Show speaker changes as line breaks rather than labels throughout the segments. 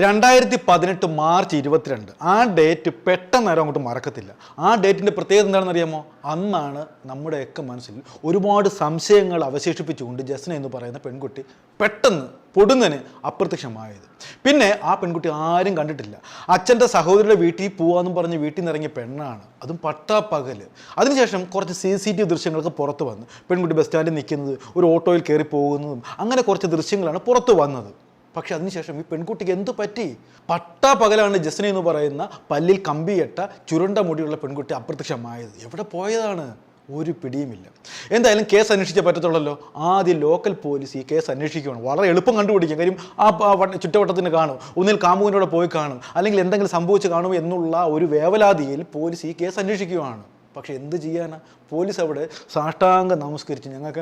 രണ്ടായിരത്തി പതിനെട്ട് മാർച്ച് ഇരുപത്തിരണ്ട്. ആ ഡേറ്റ് പെട്ടെന്ന് നേരം അങ്ങോട്ട് മറക്കത്തില്ല. ആ ഡേറ്റിന്റെ പ്രത്യേകത എന്താണെന്ന് അറിയാമോ? അന്നാണ് നമ്മുടെയൊക്കെ മനസ്സിൽ ഒരുപാട് സംശയങ്ങൾ അവശേഷിപ്പിച്ചുകൊണ്ട് ജസ്ന എന്ന് പറയുന്ന പെൺകുട്ടി പെട്ടെന്ന് പൊടുന്നതിന് അപ്രത്യക്ഷമായത്. പിന്നെ ആ പെൺകുട്ടി ആരും കണ്ടിട്ടില്ല. അച്ഛന്റെ സഹോദരിയുടെ വീട്ടിൽ പോവാന്നും പറഞ്ഞ് വീട്ടിൽ നിന്ന് ഇറങ്ങിയ പെണ്ണാണ്. അതും പട്ടാപ്പകൽ. അതിനുശേഷം കുറച്ച് സി സി ടി ദൃശ്യങ്ങളൊക്കെ പുറത്ത് വന്നു. പെൺകുട്ടി ബസ് സ്റ്റാൻഡിൽ നിൽക്കുന്നത് ഒരു ഓട്ടോയിൽ കയറി പോകുന്നതും അങ്ങനെ കുറച്ച് ദൃശ്യങ്ങളാണ് പുറത്ത് വന്നത്. പക്ഷെ അതിനുശേഷം ഈ പെൺകുട്ടിക്ക് എന്ത് പറ്റി? പട്ടാ പകലാണ് ജസ്ന എന്ന് പറയുന്ന പല്ലിൽ കമ്പിയിട്ട ചുരുണ്ട മുടിയുള്ള പെൺകുട്ടി അപ്രത്യക്ഷമായത്. എവിടെ പോയതാണ്? ഒരു പിടിയുമില്ല. എന്തായാലും കേസ് അന്വേഷിച്ചേ പറ്റത്തുള്ളല്ലോ. ആദ്യം ലോക്കൽ പോലീസ് ഈ കേസ് അന്വേഷിക്കുകയാണ് വളരെ എളുപ്പം കണ്ടുപിടിക്കും. കാര്യം ആ ചുറ്റവട്ടത്തിന് കാണും. ഒന്നിൽ കാമുകനോടെ പോയി കാണും. അല്ലെങ്കിൽ എന്തെങ്കിലും സംഭവിച്ചു കാണും എന്നുള്ള ഒരു വേവലാതിയിൽ പോലീസ് ഈ കേസ് അന്വേഷിക്കുകയാണ് പക്ഷെ എന്ത് ചെയ്യാനാ? പോലീസ് അവിടെ സാഷ്ടാംഗം നമസ്കരിച്ച് ഞങ്ങൾക്ക്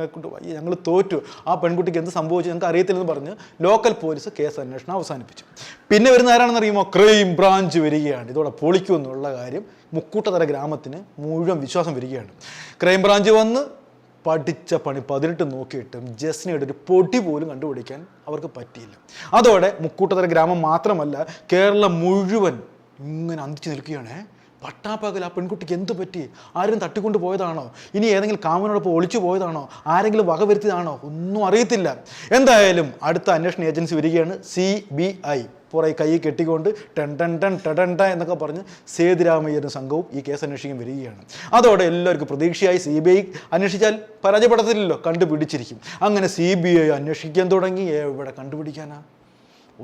ഞങ്ങൾ തോറ്റു. ആ പെൺകുട്ടിക്ക് എന്ത് സംഭവിച്ചു ഞങ്ങൾക്ക് അറിയത്തില്ലെന്ന് പറഞ്ഞ് ലോക്കൽ പോലീസ് കേസ് അന്വേഷണം അവസാനിപ്പിച്ചു. പിന്നെ വരുന്ന ആരാണെന്ന് അറിയുമോ ക്രൈം ബ്രാഞ്ച് വരികയാണ്. ഇതോടെ പൊളിക്കുമെന്നുള്ള കാര്യം മുക്കൂട്ടതര ഗ്രാമത്തിന് മുഴുവൻ വിശ്വാസം വരികയാണ്. ക്രൈം ബ്രാഞ്ച് വന്ന് പഠിച്ച പണി പതിനെട്ട് നോക്കിയിട്ടും ജസ്നയുടെ ഒരു പൊടി പോലും കണ്ടുപിടിക്കാൻ അവർക്ക് പറ്റിയില്ല. അതോടെ മുക്കൂട്ടതര ഗ്രാമം മാത്രമല്ല കേരളം മുഴുവൻ ഇങ്ങനെ അന്തിച്ചു നിൽക്കുകയാണേ. പട്ടാപ്പകൽ ആ പെൺകുട്ടിക്ക് എന്ത് പറ്റി? ആരും തട്ടിക്കൊണ്ട് പോയതാണോ? ഇനി ഏതെങ്കിലും കാമനോടൊപ്പം ഒളിച്ചു പോയതാണോ? ആരെങ്കിലും വകവരുത്തിയതാണോ ഒന്നും അറിയത്തില്ല. എന്തായാലും അടുത്ത അന്വേഷണ ഏജൻസി വരികയാണ് സി ബി ഐ. പുറകെ കൈ കെട്ടിക്കൊണ്ട് ടെൻ ടെൻ ടെൻ ടെൻ എന്നൊക്കെ പറഞ്ഞ് സേതുരാമയ്യരുടെ സംഘവും ഈ കേസ് അന്വേഷിക്കാൻ വരികയാണ്. അതോടെ എല്ലാവർക്കും പ്രതീക്ഷയായി സി ബി ഐ അന്വേഷിച്ചാൽ പരാജയപ്പെടത്തില്ലല്ലോ. കണ്ടുപിടിച്ചിരിക്കും. അങ്ങനെ സി ബി ഐ അന്വേഷിക്കാൻ തുടങ്ങി. എവിടെ കണ്ടുപിടിക്കാനാ?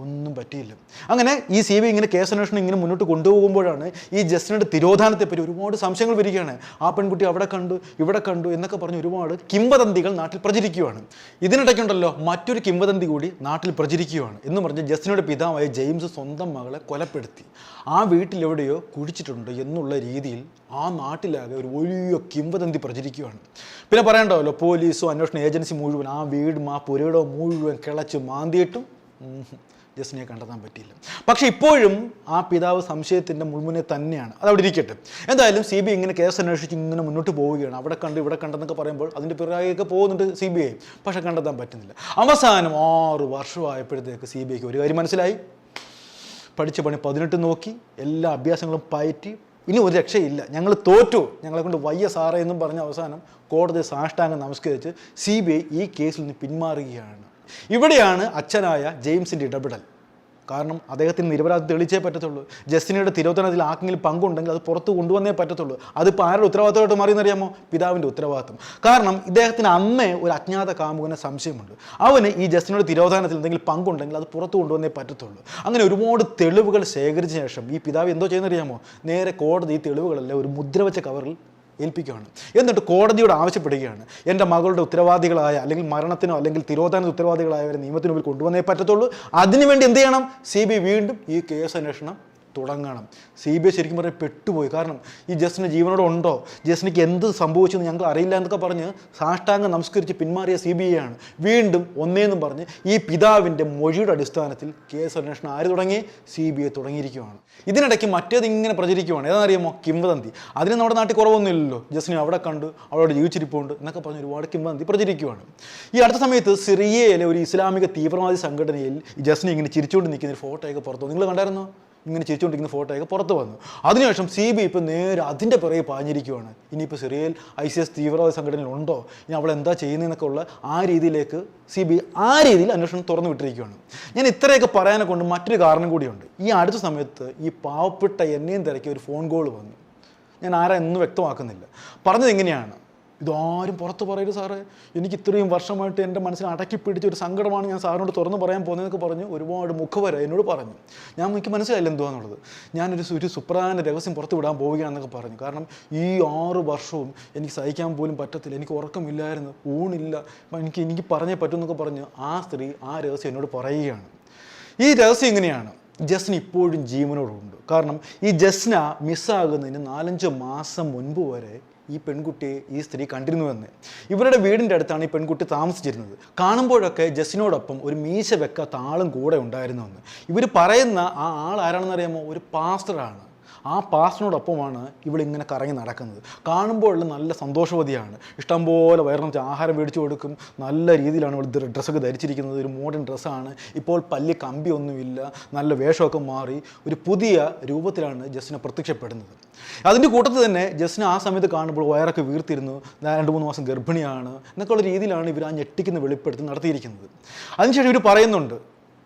ഒന്നും പറ്റിയില്ല. അങ്ങനെ ഈ സി ബി ഇങ്ങനെ കേസ് അന്വേഷണം ഇങ്ങനെ മുന്നോട്ട് കൊണ്ടുപോകുമ്പോഴാണ് ഈ ജസ്റ്റിനുടെ തിരോധാനത്തെപ്പറ്റി ഒരുപാട് സംശയങ്ങൾ വരികയാണ്. ആ പെൺകുട്ടി അവിടെ കണ്ടു ഇവിടെ കണ്ടു എന്നൊക്കെ പറഞ്ഞ് ഒരുപാട് കിംവദന്തികൾ നാട്ടിൽ പ്രചരിക്കുകയാണ്. ഇതിനിടയ്ക്കുണ്ടല്ലോ മറ്റൊരു കിംവദന്തി കൂടി നാട്ടിൽ പ്രചരിക്കുകയാണ് എന്ന് പറഞ്ഞ് ജസ്റ്റിനുടെ പിതാവായ ജെയിംസ് സ്വന്തം മകളെ കൊലപ്പെടുത്തി. ആ വീട്ടിലെവിടെയോ കുഴിച്ചിട്ടുണ്ട് എന്നുള്ള രീതിയിൽ ആ നാട്ടിലാകെ ഒരു വലിയ കിംവദന്തി പ്രചരിക്കുകയാണ്. പിന്നെ പറയണ്ടാവല്ലോ പോലീസോ അന്വേഷണ ഏജൻസി മുഴുവൻ ആ വീടും ആ പുരയിടവും മുഴുവൻ കിളച്ച് മാന്തിയിട്ടും ജസ്റ്റിനെ കണ്ടെത്താൻ പറ്റിയില്ല. പക്ഷേ ഇപ്പോഴും ആ പിതാവ് സംശയത്തിന്റെ മുൾമുനെ തന്നെയാണ്. അത് അവിടെ ഇരിക്കട്ടെ. എന്തായാലും സി ബി ഇങ്ങനെ കേസ് അന്വേഷിച്ച് ഇങ്ങനെ മുന്നോട്ട് പോവുകയാണ്. അവിടെ കണ്ട് ഇവിടെ കണ്ടെന്നൊക്കെ പറയുമ്പോൾ അതിന്റെ പിറകെയൊക്കെ പോകുന്നുണ്ട് സി ബി ഐ. പക്ഷേ കണ്ടെത്താൻ പറ്റുന്നില്ല. അവസാനം ആറ് വർഷമായപ്പോഴത്തേക്ക് സി ബി ഐക്ക് ഒരു കാര്യം മനസ്സിലായി. പഠിച്ച പണി പതിനെട്ട് നോക്കി. എല്ലാ അഭ്യാസങ്ങളും പയറ്റി. ഇനി ഒരു രക്ഷയില്ല. ഞങ്ങൾ തോറ്റു. ഞങ്ങളെ കൊണ്ട് വയ്യ സാറേ എന്നും പറഞ്ഞ അവസാനം കോടതി സാഷ്ടാംഗം നമസ്കരിച്ച് സി ഈ കേസിൽ നിന്ന് പിന്മാറുകയാണ്. ഇവിടെയാണ് അച്ഛനായ ജെയിംസിന്റെ ഇടപെടൽ. കാരണം അദ്ദേഹത്തിന് നിരപരാധി തെളിയിച്ചേ പറ്റത്തുള്ളൂ. ജസ്റ്റിനയുടെ തിരോധനത്തിൽ ആർക്കെങ്കിലും പങ്കുണ്ടെങ്കിൽ അത് പുറത്ത് കൊണ്ടുവന്നേ പറ്റത്തുള്ളൂ. അതിപ്പോൾ ആരുടെ ഉത്തരവാദിത്തമായിട്ട് മാറിയെന്നറിയാമോ? പിതാവിന്റെ ഉത്തരവാദിത്തം കാരണം ഇദ്ദേഹത്തിന് അമ്മേ ഒരു അജ്ഞാത കാമുകനെ സംശയമുണ്ട്. അവന് ഈ ജസ്റ്റിനയുടെ തിരോധാനത്തിൽ എന്തെങ്കിലും പങ്കുണ്ടെങ്കിൽ അത് പുറത്ത് കൊണ്ടുവന്നേ പറ്റത്തുള്ളൂ. അങ്ങനെ ഒരുപാട് തെളിവുകൾ ശേഖരിച്ച ശേഷം ഈ പിതാവ് എന്തോ ചെയ്യുന്നറിയാമോ? നേരെ കോടതി ഈ തെളിവുകളെല്ലാം ഒരു മുദ്ര വെച്ച കവറിൽ ഏൽപ്പിക്കുകയാണ്. എന്നിട്ട് കോടതിയോട് ആവശ്യപ്പെടുകയാണ്. എന്റെ മകളുടെ ഉത്തരവാദികളായ അല്ലെങ്കിൽ മരണത്തിനോ അല്ലെങ്കിൽ തിരോധാന ഉത്തരവാദികളായവരെ നിയമത്തിന് മുമ്പിൽ കൊണ്ടുവന്നേ പറ്റത്തുള്ളൂ. അതിനുവേണ്ടി എന്ത് ചെയ്യണം? സി വീണ്ടും ഈ കേസ് അന്വേഷണം തുടങ്ങണം. സി ബി ഐ ശരിക്കും പറഞ്ഞാൽ പെട്ടുപോയി. കാരണം ഈ ജസ്റ്റിന് ജീവനോടെ ഉണ്ടോ? ജസ്റ്റിനിക്ക് എന്ത് സംഭവിച്ചെന്ന് ഞങ്ങൾ അറിയില്ല എന്നൊക്കെ പറഞ്ഞ് സാഷ്ടാംഗം നമസ്കരിച്ച് പിന്മാറിയ സി ബി ഐ ആണ്. വീണ്ടും ഒന്നേന്നും പറഞ്ഞ് ഈ പിതാവിന്റെ മൊഴിയുടെ അടിസ്ഥാനത്തിൽ കേസ് അന്വേഷണം ആര് തുടങ്ങി? സി ബി ഐ തുടങ്ങിയിരിക്കുകയാണ് ഇതിനിടയ്ക്ക് മറ്റേത് ഇങ്ങനെ പ്രചരിക്കുകയാണ് ഏതാണെന്നറിയാമോ കിംവദന്തി. അതിന് നമ്മുടെ നാട്ടിൽ കുറവൊന്നുമില്ലല്ലോ ജസ്റ്റിനെ അവിടെ കണ്ടു അവിടെ ജീവിച്ചിരിപ്പുണ്ട് എന്നൊക്കെ പറഞ്ഞ് ഒരുപാട് കിംവദന്തി പ്രചരിക്കുകയാണ് ഈ അടുത്ത സമയത്ത് സിറിയയിലെ ഒരു ഇസ്ലാമിക തീവ്രവാദി സംഘടനയിൽ ജസ്നി ഇങ്ങനെ ചിരിച്ചുകൊണ്ട് നിൽക്കുന്ന ഒരു ഫോട്ടോയൊക്കെ പുറത്തു നിങ്ങൾ കണ്ടായിരുന്നോ? ഇങ്ങനെ ചിരിച്ചുകൊണ്ടിരിക്കുന്ന ഫോട്ടോയൊക്കെ പുറത്ത് വന്നു. അതിനുശേഷം സി ബി ഇപ്പോൾ നേരെ അതിന്റെ പിറകെ പാഞ്ഞിരിക്കുകയാണ് ഇനിയിപ്പോൾ സിറിയയിൽ ഐ സി എസ് തീവ്രവാദ സംഘടനയിൽ ഉണ്ടോ? ഇനി അവൾ എന്താ ചെയ്യുന്നതെന്നൊക്കെ ഉള്ള ആ രീതിയിലേക്ക് സി ബി ആ രീതിയിൽ അന്വേഷണം തുറന്നു വിട്ടിരിക്കുകയാണ് ഞാൻ ഇത്രയൊക്കെ പറയാനെ കൊണ്ട് മറ്റൊരു കാരണം കൂടിയുണ്ട്. ഈ അടുത്ത സമയത്ത് ഈ പാവപ്പെട്ട എന്നെയും തിരക്കി ഒരു ഫോൺ കോൾ വന്നു. ഞാൻ ആരാ എന്ന് വ്യക്തമാക്കുന്നില്ല. പറഞ്ഞത് എങ്ങനെയാണ് ഇതാരും പുറത്ത് പറയരുത് സാറേ. എനിക്ക് ഇത്രയും വർഷമായിട്ട് എന്റെ മനസ്സിൽ അടക്കി പിടിച്ച ഒരു സങ്കടമാണ് ഞാൻ സാറിനോട് തുറന്ന് പറയാൻ പോകുന്നതെന്നൊക്കെ പറഞ്ഞ് ഒരുപാട് മുഖവര എന്നോട് പറഞ്ഞു. ഞാൻ എനിക്ക് മനസ്സിലായില്ല എന്തുവാന്നുള്ളത്. ഞാനൊരു ഒരു സുപ്രധാന രഹസ്യം പുറത്ത് വിടാൻ പോവുകയാണെന്നൊക്കെ പറഞ്ഞു. കാരണം ഈ ആറ് വർഷവും എനിക്ക് സഹിക്കാൻ പോലും പറ്റത്തില്ല. എനിക്ക് ഉറക്കമില്ലായിരുന്നു. ഊണില്ല. എനിക്ക് എനിക്ക് പറഞ്ഞേ പറ്റുമെന്നൊക്കെ പറഞ്ഞ് ആ സ്ത്രീ ആ രഹസ്യം എന്നോട് പറയുകയാണ്. ഈ രഹസ്യം ഇങ്ങനെയാണ്. ജസ്ന ഇപ്പോഴും ജീവനോടുണ്ട്. കാരണം ഈ ജസ്ന മിസ്സാകുന്നതിന് നാലഞ്ച് മാസം മുൻപ് വരെ ഈ പെൺകുട്ടിയെ ഈ സ്ത്രീ കണ്ടിരുന്നുവെന്ന്. ഇവരുടെ വീടിന്റെ അടുത്താണ് ഈ പെൺകുട്ടി താമസിച്ചിരുന്നത്. കാണുമ്പോഴൊക്കെ ജസ്സിനോടൊപ്പം ഒരു മീശ വെക്കാത്ത ആളും കൂടെ ഉണ്ടായിരുന്നുവെന്ന്. ഇവർ പറയുന്ന ആ ആൾ ആരാണെന്നറിയാമോ? ഒരു പാസ്റ്ററാണ്. ആ പാസ്റ്റിനോടൊപ്പമാണ് ഇവളിങ്ങനെ കറങ്ങി നടക്കുന്നത്. കാണുമ്പോഴുള്ള നല്ല സന്തോഷവതിയാണ്. ഇഷ്ടംപോലെ വയറിന് ആഹാരം മേടിച്ചു കൊടുക്കും. നല്ല രീതിയിലാണ് ഇവൾ ഡ്രസ്സൊക്കെ ധരിച്ചിരിക്കുന്നത്. ഒരു മോഡേൺ ഡ്രസ്സാണ്. ഇപ്പോൾ പല്ലി കമ്പിയൊന്നുമില്ല നല്ല വേഷമൊക്കെ മാറി. ഒരു പുതിയ രൂപത്തിലാണ് ജസ്റ്റിനെ പ്രത്യക്ഷപ്പെടുന്നത്. അതിന്റെ കൂട്ടത്തിൽ തന്നെ ജസ്റ്റിനെ ആ സമയത്ത് കാണുമ്പോൾ വയറൊക്കെ വീർത്തിരുന്നു. രണ്ട് മൂന്ന് മാസം ഗർഭിണിയാണ് എന്നൊക്കെയുള്ള രീതിയിലാണ് ഇവർ ആ ഞെട്ടിക്കുന്ന വെളിപ്പെടുത്തി നടത്തിയിരിക്കുന്നത്. അതിനുശേഷം ഇവർ പറയുന്നുണ്ട്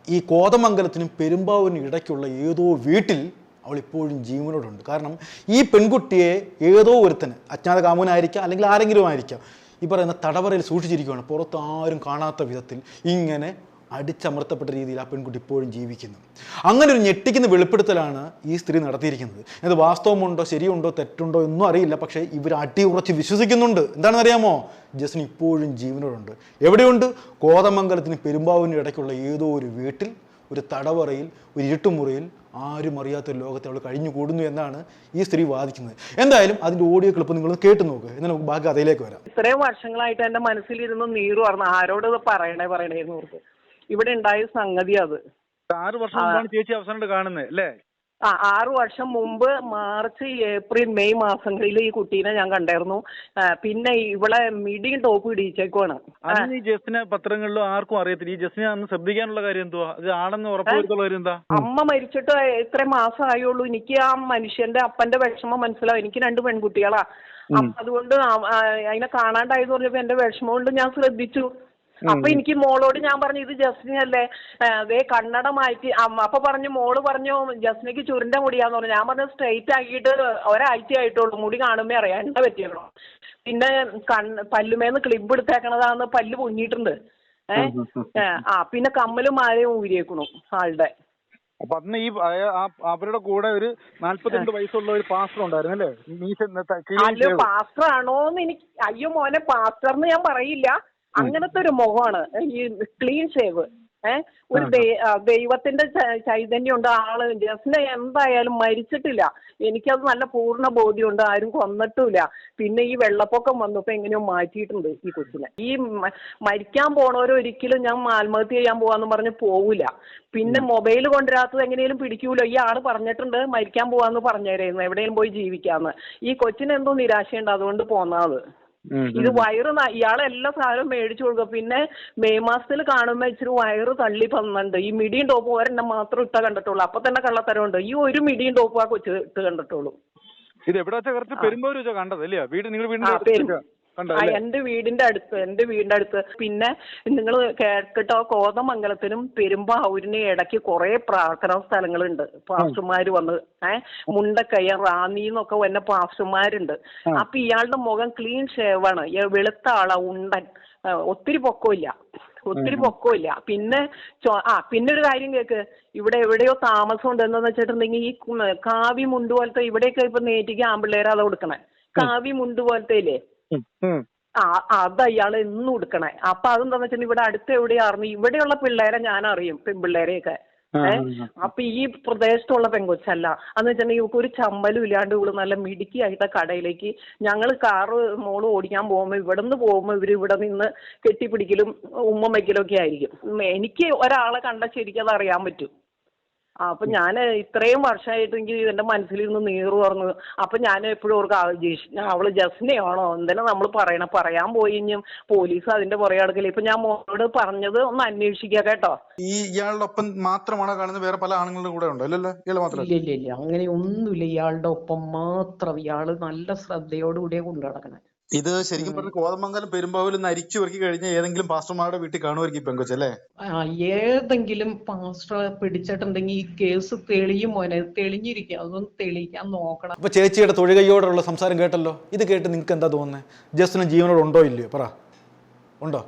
ഈ കോതമംഗലത്തിനും പെരുമ്പാവൂരിനും ഇടയ്ക്കുള്ള ഏതോ വീട്ടിൽ അവൾ ഇപ്പോഴും ജീവനോടുണ്ട്. കാരണം ഈ പെൺകുട്ടിയെ ഏതോ ഒരുത്തന് അജ്ഞാത കാമുനായിരിക്കാം അല്ലെങ്കിൽ ആരെങ്കിലും ആയിരിക്കാം ഈ പറയുന്ന തടവറയിൽ സൂക്ഷിച്ചിരിക്കുകയാണ് പുറത്ത് ആരും കാണാത്ത വിധത്തിൽ ഇങ്ങനെ അടിച്ചമർത്തപ്പെട്ട രീതിയിൽ ആ പെൺകുട്ടി ഇപ്പോഴും ജീവിക്കുന്നു. അങ്ങനെ ഒരു ഞെട്ടിക്കുന്ന വെളിപ്പെടുത്തലാണ് ഈ സ്ത്രീ നടത്തിയിരിക്കുന്നത്. ഇത് വാസ്തവമുണ്ടോ ശരിയുണ്ടോ തെറ്റുണ്ടോ എന്നും അറിയില്ല. പക്ഷേ ഇവർ അടി ഉറച്ച് വിശ്വസിക്കുന്നുണ്ട്. എന്താണെന്ന് അറിയാമോ ജസ്റ്റിന് ഇപ്പോഴും ജീവനോടുണ്ട്. എവിടെയുണ്ട്? കോതമംഗലത്തിന് പെരുമ്പാവിന് ഇടയ്ക്കുള്ള ഏതോ ഒരു വീട്ടിൽ ഒരു തടവറയിൽ ഒരു ഇരുട്ടുമുറിയിൽ ആരും അറിയാത്ത ഒരു ലോകത്തെ അവൾ കഴിഞ്ഞു കൂടുന്നു എന്നാണ് ഈ സ്ത്രീ വാദിക്കുന്നത്. എന്തായാലും അതിന്റെ ഓഡിയോ ക്ലിപ്പ് നിങ്ങൾ കേട്ട് നോക്കുക എന്നാൽ നമുക്ക് ബാക്കി അതിലേക്ക് വരാം.
ഇത്രയും വർഷങ്ങളായിട്ട് എന്റെ മനസ്സിലിരുന്ന് നീറു പറഞ്ഞു ആരോട് ഇത് പറയണേ പറയണേന്ന് ഓർത്ത്. ഇവിടെ ഉണ്ടായ സംഗതി അത്.
ആറ് വർഷം ചേച്ചി അവസാനം കാണുന്നത് അല്ലേ?
ആ ആറു വർഷം മുമ്പ് മാർച്ച് ഏപ്രിൽ മെയ് മാസങ്ങളിൽ ഈ കുട്ടീനെ ഞാൻ കണ്ടായിരുന്നു. ആ, പിന്നെ ഇവളെ മിടിയും ടോപ്പ് ഇടിച്ചേക്കുവാണ്
അന്ന് ഈ ജസ്റ്റിനെ പത്രങ്ങളിലും ആർക്കും അറിയത്തില്ല. ഈ ജസ്റ്റിനെ അന്ന് ശ്രദ്ധിക്കാനുള്ള കാര്യം എന്തുവാ? ഇത് ആണെന്ന് ഉറപ്പുവരുത്തുള്ള കാര്യം എന്താ?
അമ്മ മരിച്ചിട്ട് എത്ര മാസം ആയുള്ളൂ എനിക്ക് ആ മനുഷ്യന്റെ അപ്പന്റെ വിഷമം മനസ്സിലാവും. എനിക്ക് രണ്ട് പെൺകുട്ടികളാ. അപ്പൊ അതുകൊണ്ട് ആ- ആ അതിനെ കാണാണ്ടായെന്ന് പറഞ്ഞപ്പോ എന്റെ വിഷമം കൊണ്ട് ഞാൻ ശ്രദ്ധിച്ചു. അപ്പൊ എനിക്ക് മോളോട് ഞാൻ പറഞ്ഞു ഇത് ജസ്റ്റിനല്ലേ ദേ കണ്ണട മാറ്റി അപ്പൊ പറഞ്ഞു മോൾ പറഞ്ഞു ജസ്നയ്ക്ക് ചുരുണ്ട മുടിയാന്ന് പറഞ്ഞു. ഞാൻ പറഞ്ഞു സ്ട്രെയിറ്റ് ആക്കിയിട്ട് ഒരാഴ്ച ആയിട്ടുള്ളൂ മുടി കാണുമ്പോ അറിയാം എന്താ പറ്റിയുള്ളൂ പിന്നെ കണ്ണ് പല്ലുമേന്ന് ക്ലിബ് എടുത്തേക്കണതാന്ന് പല്ല് പൊങ്ങിയിട്ടുണ്ട്. ഏഹ് ആ പിന്നെ കമ്മലും മാലയും ഊരിയേക്കണു ആളുടെ.
അപ്പൊ അന്ന് ഈ അവരുടെ കൂടെ ഒരു നാല്പത്തിരണ്ട് വയസ്സുള്ള ഒരു പാസ്റ്റർ ഉണ്ടായിരുന്നു അല്ലേ? മീശ
പാസ്റ്റർ ആണോന്ന് എനിക്ക് അയ്യോ മോനെ പാസ്റ്റർന്ന് ഞാൻ പറയില്ല. അങ്ങനത്തെ ഒരു മുഖമാണ്. ഈ ക്ലീൻ ഷേവ് ഏഹ് ഒരു ദൈവത്തിന്റെ ച- ചൈതന്യം ഉണ്ട് ആൾ. ജസ്ന എന്തായാലും മരിച്ചിട്ടില്ല. എനിക്കത് നല്ല പൂർണ ബോധ്യമുണ്ട്. ആരും കൊന്നിട്ടുമില്ല. പിന്നെ ഈ വെള്ളപ്പൊക്കം വന്നപ്പോ എങ്ങനെയോ മാറ്റിയിട്ടുണ്ട് ഈ കൊച്ചിനെ. ഈ മരിക്കാൻ പോണവരൊരിക്കലും ഞാൻ ആത്മഹത്യ ചെയ്യാൻ പോവാന്ന് പറഞ്ഞ് പോവില്ല പിന്നെ മൊബൈൽ കൊണ്ടുവരാത്തത് എങ്ങനെയും പിടിക്കൂലോ. ഈ ആൾ പറഞ്ഞിട്ടുണ്ട് മരിക്കാൻ പോവാന്ന് പറഞ്ഞേരായിരുന്നു എവിടെയും പോയി ജീവിക്കാന്ന്. ഈ കൊച്ചിന് എന്തോ നിരാശയുണ്ട്. അതുകൊണ്ട് പോന്നത്. ഇത് വയറ് ഇയാളെ എല്ലാ സാധനവും മേടിച്ചു കൊടുക്കുക പിന്നെ മെയ് മാസത്തിൽ കാണുമ്പോ ഇച്ചിരി വയറ് തള്ളി പന്നുണ്ട്. ഈ മിടിയും ടോപ്പും ഒരെണ്ണം മാത്രം ഇട്ട കണ്ടിട്ടുള്ളൂ. അപ്പൊ തന്നെ കള്ളത്തരമുണ്ട് ഈ ഒരു മിടിയും ടോപ്പും ആ കൊച്ചു ഇട്ട് കണ്ടിട്ടുള്ളൂ.
ഇത് എവിടെ വെച്ചാ കറക്റ്റ് പെരുമ്പാവൂർ വെച്ചാ കണ്ടത് അല്ലേ? വീട് നിങ്ങൾ വീടിന്റെ
ആ, എന്റെ വീടിന്റെ അടുത്ത് എന്റെ വീടിന്റെ അടുത്ത്. പിന്നെ നിങ്ങൾ കേട്ടോ കോതമംഗലത്തിനും പെരുമ്പാവൂരിനും ഇടയ്ക്ക് കുറെ പ്രാർത്ഥനാ സ്ഥലങ്ങളുണ്ട്. പാസ്റ്റർമാര് വന്ന് ഏഹ് മുണ്ടക്കയ്യ റാന്നി എന്നൊക്കെ വന്ന പാസ്റ്റർമാരുണ്ട്. അപ്പൊ ഇയാളുടെ മുഖം ക്ലീൻ ഷേവാണ്. ആണ് വെളുത്ത ആളാ ഉണ്ടൻ. ഒത്തിരി പൊക്കമില്ല. ഒത്തിരി പൊക്കമില്ല. പിന്നെ ആ പിന്നെ ഒരു കാര്യം കേക്ക്. ഇവിടെ എവിടെയോ താമസം ഉണ്ട്. എന്താന്ന് വെച്ചിട്ടുണ്ടെങ്കിൽ ഈ കാവി മുണ്ട് പോലത്തെ ഇവിടെയൊക്കെ ഇപ്പൊ നേറ്റിക്ക് ആമ്പിള്ളേരാ അത് കൊടുക്കണേ. കാവി മുണ്ട് പോലത്തെ ഇല്ലേ. ആ അത് അയാൾ എന്നും ഉടുക്കണേ. അപ്പൊ അതെന്താന്ന് വെച്ചാൽ ഇവിടെ അടുത്ത് എവിടെയായിരുന്നു ഇവിടെയുള്ള പിള്ളേരെ ഞാൻ അറിയും പെൺപിള്ളേരെയൊക്കെ
ഏഹ്
അപ്പൊ ഈ പ്രദേശത്തുള്ള പെങ്കൊച്ചല്ല. അന്ന് വെച്ചിട്ടുണ്ടെങ്കിൽ ഇവക്ക് ഒരു ചമ്മലും ഇല്ലാണ്ട് ഇവൾ നല്ല മിടുക്കിയായിട്ട് കടയിലേക്ക് ഞങ്ങൾ കാറ് മോൾ ഓടിക്കാൻ പോകുമ്പോ ഇവിടെ നിന്ന് പോകുമ്പോ ഇവർ ഇവിടെ നിന്ന് കെട്ടിപ്പിടിക്കലും ഉമ്മ വയ്ക്കലും ഒക്കെ ആയിരിക്കും എനിക്ക് ഒരാളെ കണ്ട ശരിക്കും അത് അറിയാൻ പറ്റും. ആ, അപ്പൊ ഞാൻ ഇത്രയും വർഷമായിട്ട് എനിക്ക് എന്റെ മനസ്സിലിരുന്ന് നീറ് പറഞ്ഞു അപ്പൊ ഞാൻ എപ്പോഴും ഓർക്കും ആ ജിഷ്- അവൾ ജസ്നയാണോ? എന്തിനാ നമ്മൾ പറയണ? പറയാൻ പോയി ഇനിയും പോലീസ് അതിന്റെ പുറകെ നടക്കില്ല? ഇപ്പൊ ഞാൻ മോനോട് പറഞ്ഞത് ഒന്ന് അന്വേഷിക്കുക കേട്ടോ.
ഈ ഇയാളുടെ ഒപ്പം മാത്രമാണോ കാണുന്നത്? വേറെ പല ആണുങ്ങളുടെ കൂടെ ഉണ്ടോ? ഇയാൾ മാത്രം
ഇല്ല ഇല്ല ഇല്ല അങ്ങനെ ഒന്നുമില്ല ഇയാളുടെ ഒപ്പം മാത്രം ഇയാൾ നല്ല ശ്രദ്ധയോടുകൂടിയേ കൊണ്ടു നടക്കണേ
ഇത് ശരിക്കും പറഞ്ഞ കോതമംഗലം പെരുമ്പാവൂരിൽ നിന്ന് അരിച്ചു പെറുക്കി കഴിഞ്ഞ ഏതെങ്കിലും പാസ്റ്റർമാരുടെ വീട്ടിൽ കാണുമായിരിക്കും ഈ പെങ്കൊച്ചല്ലേ
ആ, ഏതെങ്കിലും പാസ്റ്റർ പിടിച്ചിട്ടുണ്ടെങ്കിൽ ഈ കേസ് തെളിയും മോനെ. തെളിഞ്ഞിരിക്കും. അതൊന്ന് തെളിയിക്കാൻ നോക്കണം.
അപ്പൊ ചേച്ചിയുടെ തൊഴുകയോടുള്ള സംസാരം കേട്ടല്ലോ? ഇത് കേട്ട് നിങ്ങൾക്ക് എന്താ തോന്നുന്നത് ജസ്റ്റിന് ജീവനോട് ഉണ്ടോ ഇല്ലയോ? പറ. ഉണ്ടോ?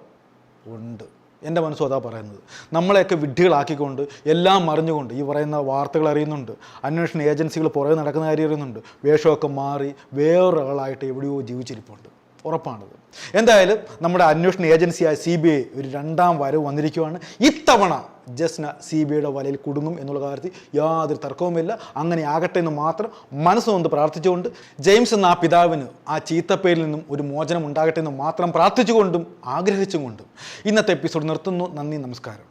ഉണ്ട്. എന്റെ മനസ്സും അതാ പറയുന്നത്. നമ്മളെയൊക്കെ വിഡ്ഢികളാക്കിക്കൊണ്ട് എല്ലാം അറിഞ്ഞുകൊണ്ട് ഈ പറയുന്ന വാർത്തകൾ അറിയുന്നുണ്ട് അന്വേഷണ ഏജൻസികൾ പുറകെ നടക്കുന്ന കാര്യം അറിയുന്നുണ്ട്. വേഷമൊക്കെ മാറി വേറൊരാളായിട്ട് എവിടെയോ ജീവിച്ചിരിപ്പുണ്ട്. ഉറപ്പാണത്. എന്തായാലും നമ്മുടെ അന്വേഷണ ഏജൻസിയായ സി ബി ഐ ഒരു രണ്ടാം വരവ് വന്നിരിക്കുകയാണ് ഇത്തവണ ജസ്ന സി ബി ഐയുടെ വലയിൽ കുടുങ്ങും എന്നുള്ള കാര്യത്തിൽ യാതൊരു തർക്കവുമില്ല. അങ്ങനെ ആകട്ടെ എന്ന് മാത്രം മനസ്സുകൊണ്ട് പ്രാർത്ഥിച്ചുകൊണ്ട് ജെയിംസ് എന്ന ആ പിതാവിന് ആ ചീത്തപ്പേരിൽ നിന്നും ഒരു മോചനം ഉണ്ടാകട്ടെ എന്ന് മാത്രം പ്രാർത്ഥിച്ചുകൊണ്ടും ആഗ്രഹിച്ചുകൊണ്ടും ഇന്നത്തെ എപ്പിസോഡ് നിർത്തുന്നു. നന്ദി നമസ്കാരം.